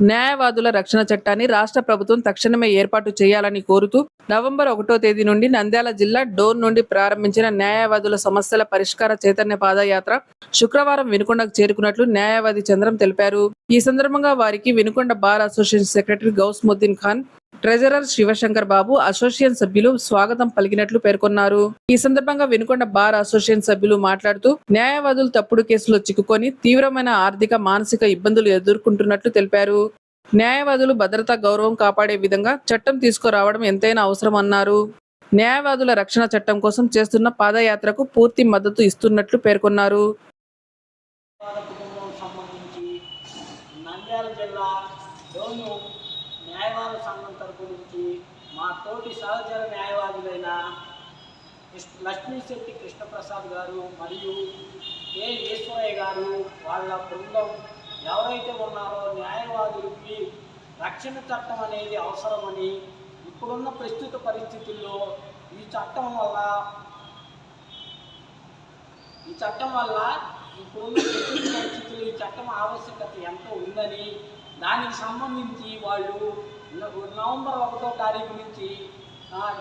న్యాయవాదుల రక్షణ చట్టాన్ని రాష్ట్ర ప్రభుత్వం తక్షణమే ఏర్పాటు చేయాలని కోరుతూ నవంబర్ ఒకటో తేదీ నుండి నంద్యాల జిల్లా డోన్ నుండి ప్రారంభించిన న్యాయవాదుల సమస్యల పరిష్కార చైతన్య పాదయాత్ర శుక్రవారం వినుకొండకు చేరుకున్నట్లు న్యాయవాది చంద్రం తెలిపారు. ఈ సందర్భంగా వారికి Vinukonda bar association secretary Gousmuddin Khan treasurer Shivashankar Babu association సభ్యులు స్వాగతం పలికినట్లు పేర్కొన్నారు. ఈ సందర్భంగా వెనుకొండ బార్ అసోసియేషన్ సభ్యులు మాట్లాడుతూ న్యాయవాదులు తప్పుడు కేసులో చిక్కుకొని తీవ్రమైన ఆర్థిక మానసిక ఇబ్బందులు ఎదుర్కొంటున్నట్లు తెలిపారు. న్యాయవాదులు భద్రతా గౌరవం కాపాడే విధంగా చట్టం తీసుకురావడం ఎంతైనా అవసరం అన్నారు. న్యాయవాదుల రక్షణ చట్టం కోసం చేస్తున్న పాదయాత్రకు పూర్తి మద్దతు ఇస్తున్నట్లు పేర్కొన్నారు. నంద్యాల జిల్లా న్యాయవాద సంఘం తరపు నుంచి మా తోటి సహచర న్యాయవాదులైన కృష్ణ లక్ష్మీశెట్టి కృష్ణప్రసాద్ గారు మరియు ఏ ఈశ్వరయ్య గారు వాళ్ళ బృందం ఎవరైతే ఉన్నారో న్యాయవాదులకి రక్షణ చట్టం అనేది అవసరమని ఇప్పుడున్న ప్రస్తుత పరిస్థితుల్లో ఈ చట్టం వల్ల ఈ చట్టం వల్ల ఇప్పుడున్న ప్రస్తుత పరిస్థితుల్లో ఈ చట్టం ఆవశ్యకత ఎంతో ఉందని దానికి సంబంధించి వాళ్ళు నవంబర్ ఒకటో తారీఖు నుంచి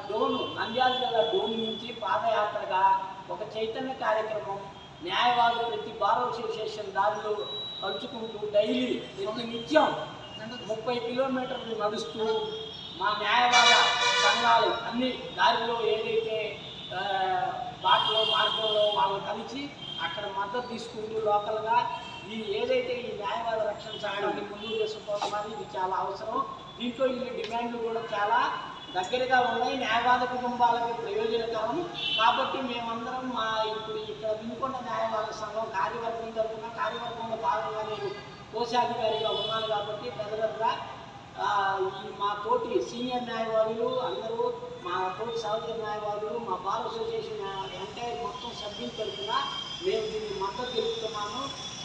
డోను నంద్యాల జిల్లా డోను నుంచి పాదయాత్రగా ఒక చైతన్య కార్యక్రమం న్యాయవాదులు ప్రతి బార్ అసోసియేషన్ దారిలో కలుచుకుంటూ డైలీ ఒక నిత్యం ముప్పై కిలోమీటర్లు నడుస్తూ మా న్యాయవాద సంఘాలు అన్ని దారిలో ఏదైతే బాటలో మార్గంలో వాళ్ళు కలిసి అక్కడ మద్దతు తీసుకుంటూ లోకల్గా ఈ ఏదైతే ఈ న్యాయవాద రక్షణ చట్టాన్ని ముందుకు తీసుకుపోతున్నారు ఇది చాలా అవసరం. దీంట్లో ఈ డిమాండ్లు కూడా చాలా దగ్గరగా ఉన్నాయి. న్యాయవాద కుటుంబాలకు ప్రయోజనకరం. కాబట్టి మేమందరం మా ఇప్పుడు ఇక్కడ వినుకొండ న్యాయవాద సంఘం కార్యవర్గం తరఫున కార్యవర్గంలో భాగంగా నేను కోశాధికారిగా ఉన్నాను కాబట్టి పెద్దగా ఈ మా తోటి సీనియర్ న్యాయవాదులు అందరూ మా తోటి సహోదర న్యాయవాదులు మా బార్ అసోసియేషన్ ఎంటైర్ మొత్తం మేము దీన్ని మద్దతు తెలుపుతున్నాము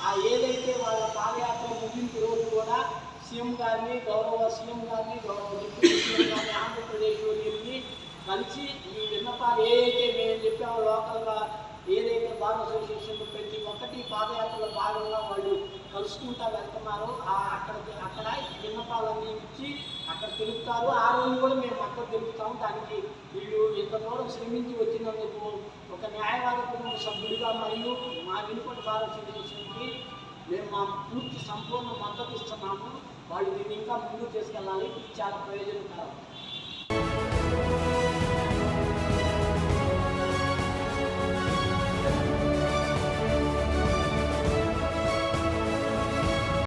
ఆ ఏదైతే వాళ్ళ పాదయాత్ర ముగింపు రోజు కూడా సీఎం గారిని గౌరవ సీఎం గారిని గౌరవ డిప్యూటీ సీఎం గారిని ఆంధ్రప్రదేశ్ వెళ్ళి కలిసి ఈ విన్నపాలు ఏదైతే మేము చెప్పామో లోకల్గా ఏదైతే బార్ అసోసియేషన్ ప్రతి ఒక్కటి పాదయాత్రలో భాగంగా వాళ్ళు కలుసుకుంటా వెళ్తున్నారు. ఆ అక్కడ అక్కడ విన్నపాలన్నీ ఇచ్చి అక్కడ తెలుపుతారు. ఆ రోజు కూడా మేము అక్కడ తెలుపుతాము. దానికి వీళ్ళు శ్రమించి వచ్చినందుకు ఒక న్యాయవాద కుటుంబ సభ్యుడిగా మరియు మా వెనుకటి బార్ మేము మా పూర్తి సంపూర్ణ మద్దతు ఇస్తున్నాము. వాళ్ళు దీన్ని ఇంకా ముందుకు తీసుకెళ్ళాలి. చాలా ప్రయోజనకరం.